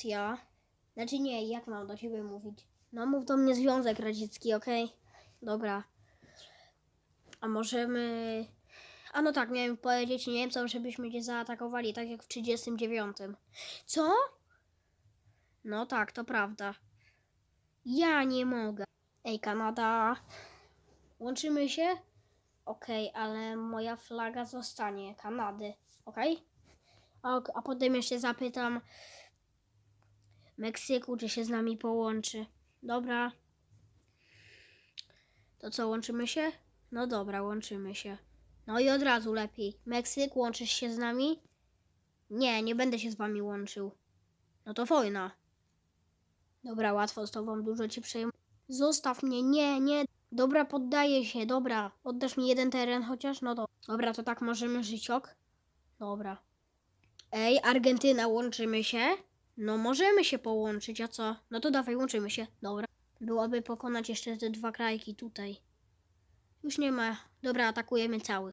Rosja. Znaczy nie, jak mam do ciebie mówić? No mów do mnie Związek Radziecki, okej? Dobra. A możemy... A no tak, miałem powiedzieć Niemcom, żebyśmy cię zaatakowali, tak jak w 39. Co? No tak, to prawda. Ja nie mogę. Ej, Kanada. Łączymy się? Okej, ale moja flaga zostanie Kanady. Okej? A, ok- a potem jeszcze zapytam Meksyku, czy się z nami połączy. Dobra. To co, łączymy się? No dobra, łączymy się. No i od razu lepiej. Meksyk, łączysz się z nami? Nie, nie będę się z wami łączył. No to wojna. Dobra, łatwo z tobą, dużo ci przejmę. Zostaw mnie, nie, nie. Dobra, poddaję się, dobra. Oddasz mi jeden teren chociaż? No to. Dobra, to tak możemy żyć, ok? Dobra. Ej, Argentyna, łączymy się? No możemy się połączyć, a co? No to dawaj, łączymy się. Dobra. Byłoby pokonać jeszcze te dwa krajki tutaj. Już nie ma. Dobra, atakujemy cały.